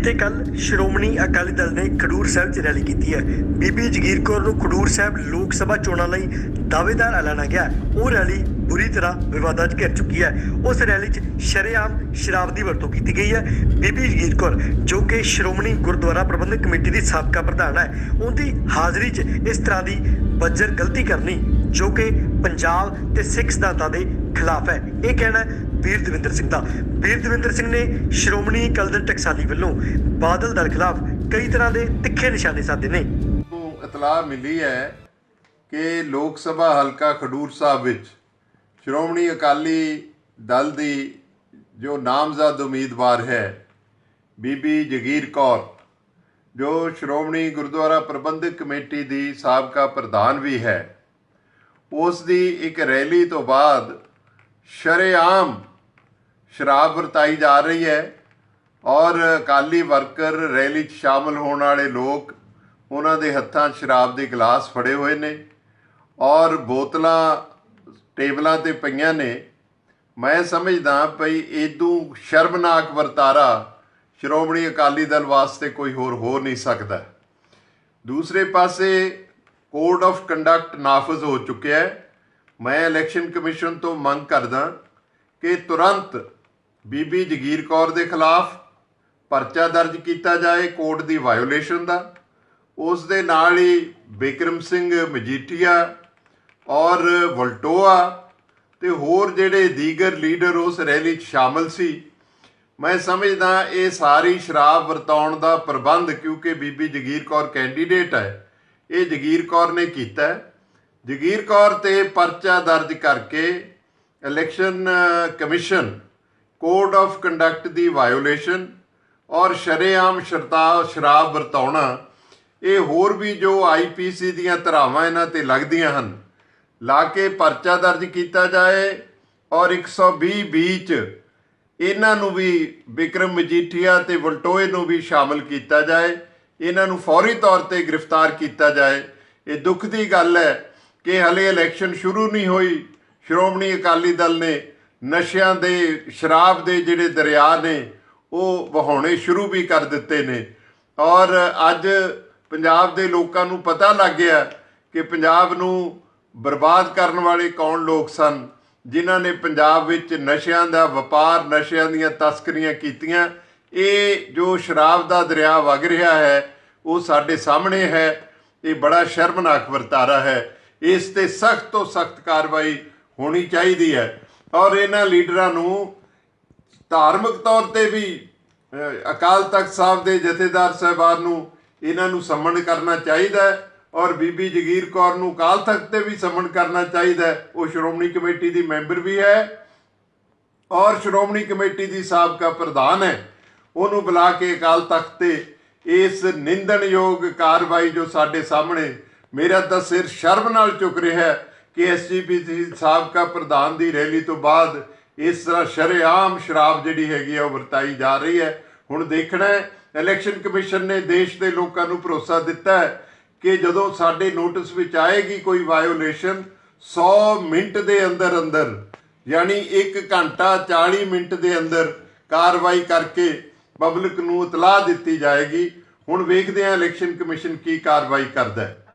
ਬੀਤੇ ਕੱਲ ਸ਼੍ਰੋਮਣੀ ਅਕਾਲੀ ਦਲ ਨੇ ਖਡੂਰ ਸਾਹਿਬ 'ਚ ਰੈਲੀ ਕੀਤੀ ਹੈ। ਬੀਬੀ ਜਗੀਰ ਕੌਰ ਨੂੰ ਖਡੂਰ ਸਾਹਿਬ ਲੋਕ ਸਭਾ ਚੋਣਾਂ ਲਈ ਦਾਅਵੇਦਾਰ ਐਲਾਨਿਆ ਗਿਆ ਉਹ ਰੈਲੀ ਬੁਰੀ ਤਰ੍ਹਾਂ ਵਿਵਾਦਾਂ 'ਚ ਘਿਰ ਚੁੱਕੀ ਹੈ। ਉਸ ਰੈਲੀ 'ਚ ਸ਼ਰੇਆਮ ਸ਼ਰਾਬ ਦੀ ਵਰਤੋਂ ਕੀਤੀ ਗਈ ਹੈ। ਬੀਬੀ ਜਗੀਰ ਕੌਰ, ਜੋ ਕਿ ਸ਼੍ਰੋਮਣੀ ਗੁਰਦੁਆਰਾ ਪ੍ਰਬੰਧਕ ਕਮੇਟੀ ਦੀ ਸਾਬਕਾ ਪ੍ਰਧਾਨ ਹੈ, ਉਹਦੀ ਹਾਜ਼ਰੀ 'ਚ ਇਸ ਤਰ੍ਹਾਂ ਦੀ ਬੱਜਰ ਗਲਤੀ ਕਰਨੀ, ਜੋ ਕਿ ਪੰਜਾਬ ਤੇ ਸਿੱਖ ਸਿਧਾਂਤਾਂ ਦੇ ਖਿਲਾਫ ਹੈ। ਇਹ ਕਹਿਣਾ ਵੀਰ ਦਵਿੰਦਰ ਸਿੰਘ ਦਾ। ਵੀਰ ਦਵਿੰਦਰ ਸਿੰਘ ਨੇ ਸ਼੍ਰੋਮਣੀ ਅਕਾਲੀ ਦਲ ਟਕਸਾਲੀ ਵੱਲੋਂ ਬਾਦਲ ਦਲ ਖਿਲਾਫ ਕਈ ਤਰ੍ਹਾਂ ਦੇ ਤਿੱਖੇ ਨਿਸ਼ਾਨੇ ਸਾਧੇ ਨੇ। ਨੂੰ ਇਤਲਾਹ ਮਿਲੀ ਹੈ ਕਿ ਲੋਕ ਸਭਾ ਹਲਕਾ ਖਡੂਰ ਸਾਹਿਬ ਵਿੱਚ ਸ਼੍ਰੋਮਣੀ ਅਕਾਲੀ ਦਲ ਦੀ ਜੋ ਨਾਮਜ਼ਦ ਉਮੀਦਵਾਰ ਹੈ, ਬੀਬੀ ਜਗੀਰ ਕੌਰ, ਜੋ ਸ਼੍ਰੋਮਣੀ ਗੁਰਦੁਆਰਾ ਪ੍ਰਬੰਧਕ ਕਮੇਟੀ ਦੀ ਸਾਬਕਾ ਪ੍ਰਧਾਨ ਵੀ ਹੈ, ਉਸ ਦੀ ਇੱਕ ਰੈਲੀ ਤੋਂ ਬਾਅਦ ਸ਼ਰੇਆਮ ਸ਼ਰਾਬ ਵਰਤਾਈ ਜਾ ਰਹੀ ਹੈ ਔਰ ਅਕਾਲੀ ਵਰਕਰ ਰੈਲੀ 'ਚ ਸ਼ਾਮਲ ਹੋਣ ਵਾਲੇ ਲੋਕ ਉਹਨਾਂ ਦੇ ਹੱਥਾਂ 'ਚ ਸ਼ਰਾਬ ਦੇ ਗਲਾਸ ਫੜੇ ਹੋਏ ਨੇ ਔਰ ਬੋਤਲਾਂ ਟੇਬਲਾਂ ਤੇ ਪਈਆਂ ਨੇ। ਮੈਂ ਸਮਝਦਾ ਭਈ ਇਦੋਂ ਸ਼ਰਮਨਾਕ ਵਰਤਾਰਾ ਸ਼੍ਰੋਮਣੀ ਅਕਾਲੀ ਦਲ ਵਾਸਤੇ ਕੋਈ ਹੋਰ ਹੋ ਨਹੀਂ ਸਕਦਾ। ਦੂਸਰੇ ਪਾਸੇ ਕੋਡ ਆਫ ਕੰਡਕਟ ਨਾਫਜ਼ ਹੋ ਚੁੱਕਿਆ ਹੈ। ਮੈਂ ਇਲੈਕਸ਼ਨ ਕਮਿਸ਼ਨ ਤੋਂ ਮੰਗ ਕਰਦਾ ਕਿ ਤੁਰੰਤ ਬੀਬੀ ਜਗੀਰ ਕੌਰ ਦੇ ਖਿਲਾਫ ਪਰਚਾ ਦਰਜ ਕੀਤਾ ਜਾਏ ਕੋਡ ਦੀ ਵਾਇਓਲੇਸ਼ਨ ਦਾ ਉਸ ਦੇ ਨਾਲ ਹੀ ਬਿਕਰਮ ਸਿੰਘ ਮਜੀਠੀਆ ਔਰ ਵਲਟੋਆ ਤੇ ਹੋਰ ਜਿਹੜੇ ਦੀਗਰ ਲੀਡਰ ਉਸ ਰੈਲੀ 'ਚ ਸ਼ਾਮਲ ਸੀ, ਮੈਂ ਸਮਝਦਾ ਇਹ ਸਾਰੀ ਸ਼ਰਾਬ ਵਰਤਾਉਣ ਦਾ ਪ੍ਰਬੰਧ ਕਿਉਂਕਿ ਬੀਬੀ ਜਗੀਰ ਕੌਰ ਕੈਂਡੀਡੇਟ ਹੈ, ਇਹ ਜਗੀਰ ਕੌਰ ਨੇ ਕੀਤਾ ਹੈ। ਜਗੀਰ ਕੌਰ ਤੇ ਪਰਚਾ ਦਰਜ ਕਰਕੇ election commission code of conduct the violation ਔਰ ਸ਼ਰੇਆਮ ਸ਼ਰਤਾ, ਸ਼ਰਾਬ ਵਰਤਾਉਣਾ, ਇਹ ਹੋਰ ਵੀ ਜੋ ਆਈਪੀਸੀ ਦੀਆਂ ਧਾਰਾਵਾਂ ਇਹਨਾਂ ਤੇ ਲੱਗਦੀਆਂ ਹਨ, ਲਾ ਕੇ ਪਰਚਾ ਦਰਜ ਕੀਤਾ ਜਾਏ ਔਰ 120 ਬੀ ਚ ਇਹਨਾਂ ਨੂੰ ਵੀ ਵਿਕਰਮ ਮਜੀਠੀਆ ਤੇ ਵਲਟੋਏ ਨੂੰ ਵੀ ਸ਼ਾਮਲ ਕੀਤਾ ਜਾਏ, ਇਹਨਾਂ ਨੂੰ ਫੌਰੀ ਤੌਰ ਤੇ ਗ੍ਰਿਫਤਾਰ ਕੀਤਾ ਜਾਏ, ਇਹ ਦੁੱਖ ਦੀ ਗੱਲ ਹੈ ਕਿ ਹਲੇ ਇਲੈਕਸ਼ਨ ਸ਼ੁਰੂ ਨਹੀਂ ਹੋਈ। ਸ਼੍ਰੋਮਣੀ ਅਕਾਲੀ ਦਲ ਨੇ ਨਸ਼ਿਆਂ ਦੇ, ਸ਼ਰਾਬ ਦੇ ਜਿਹੜੇ ਦਰਿਆ ਨੇ, ਉਹ ਵਹਾਉਣੇ ਸ਼ੁਰੂ ਵੀ ਕਰ ਦਿੱਤੇ ਨੇ। ਔਰ ਅੱਜ ਪੰਜਾਬ ਦੇ ਲੋਕਾਂ ਨੂੰ ਪਤਾ ਲੱਗ ਗਿਆ ਕਿ ਪੰਜਾਬ ਨੂੰ ਬਰਬਾਦ ਕਰਨ ਵਾਲੇ ਕੌਣ ਲੋਕ ਸਨ, ਜਿਨ੍ਹਾਂ ਨੇ ਪੰਜਾਬ ਵਿੱਚ ਨਸ਼ਿਆਂ ਦਾ ਵਪਾਰ, ਨਸ਼ਿਆਂ ਦੀਆਂ ਤਸਕਰੀਆਂ ਕੀਤੀਆਂ। ਇਹ ਜੋ ਸ਼ਰਾਬ ਦਾ ਦਰਿਆ ਵਗ ਰਿਹਾ ਹੈ, ਉਹ ਸਾਡੇ ਸਾਹਮਣੇ ਹੈ। ਇਹ ਬੜਾ ਸ਼ਰਮਨਾਕ ਵਰਤਾਰਾ ਹੈ। ਇਸ ਤੇ ਸਖਤ ਤੋਂ ਸਖਤ ਕਾਰਵਾਈ ਹੋਣੀ ਚਾਹੀਦੀ ਹੈ। ਔਰ ਇਹਨਾਂ ਲੀਡਰਾਂ ਨੂੰ ਧਾਰਮਿਕ ਤੌਰ ਤੇ ਵੀ ਅਕਾਲ ਤਖਤ ਸਾਹਿਬ ਦੇ ਜਥੇਦਾਰ ਸਾਹਿਬਾਨ ਨੂੰ ਇਹਨਾਂ ਨੂੰ ਸੰਮਣ ਕਰਨਾ ਚਾਹੀਦਾ ਹੈ ਔਰ ਬੀਬੀ ਜਗੀਰ ਕੌਰ ਨੂੰ ਅਕਾਲ ਤਖਤ ਤੇ ਵੀ ਸੰਮਣ ਕਰਨਾ ਚਾਹੀਦਾ ਹੈ। ਉਹ ਸ਼੍ਰੋਮਣੀ ਕਮੇਟੀ ਦੀ ਮੈਂਬਰ ਵੀ ਹੈ ਔਰ ਸ਼੍ਰੋਮਣੀ ਕਮੇਟੀ ਦੀ ਸਾਬਕਾ ਪ੍ਰਧਾਨ ਹੈ। ਉਹਨੂੰ ਬੁਲਾ ਕੇ ਅਕਾਲ ਤਖਤ ਤੇ ਇਸ ਨਿੰਦਣਯੋਗ ਕਾਰਵਾਈ ਜੋ ਸਾਡੇ ਸਾਹਮਣੇ ਮੇਰਾ ਤਾਂ ਸਿਰ ਸ਼ਰਮ ਨਾਲ ਝੁਕ ਰਿਹਾ ਹੈ ਕਿ ਐਸਜੀਪੀਸੀ ਸਾਬਕਾ ਪ੍ਰਧਾਨ ਦੀ ਰੈਲੀ ਤੋਂ ਬਾਅਦ ਇਸ ਤਰ੍ਹਾਂ ਸ਼ਰੇਆਮ ਸ਼ਰਾਬ ਜਿਹੜੀ ਹੈਗੀ ਆ ਉਹ ਵਰਤਾਈ ਜਾ ਰਹੀ ਹੈ। ਹੁਣ ਦੇਖਣਾ ਹੈ, ਇਲੈਕਸ਼ਨ ਕਮਿਸ਼ਨ ਨੇ ਦੇਸ਼ ਦੇ ਲੋਕਾਂ ਨੂੰ ਭਰੋਸਾ ਦਿੱਤਾ ਹੈ ਕਿ ਜਦੋਂ ਸਾਡੇ ਨੋਟਿਸ ਵਿੱਚ ਆਏਗੀ ਕੋਈ ਵਾਇਓਲੇਸ਼ਨ 100 ਮਿੰਟ ਦੇ ਅੰਦਰ ਅੰਦਰ, ਯਾਨੀ 1 ਘੰਟਾ 40 ਮਿੰਟ ਦੇ ਅੰਦਰ ਕਾਰਵਾਈ ਕਰਕੇ ਪਬਲਿਕ ਨੂੰ ਇਤਲਾਹ ਦਿੱਤੀ ਜਾਏਗੀ। ਹੁਣ ਵੇਖਦੇ ਹਾਂ ਇਲੈਕਸ਼ਨ ਕਮਿਸ਼ਨ ਕੀ ਕਾਰਵਾਈ ਕਰਦਾ ਹੈ।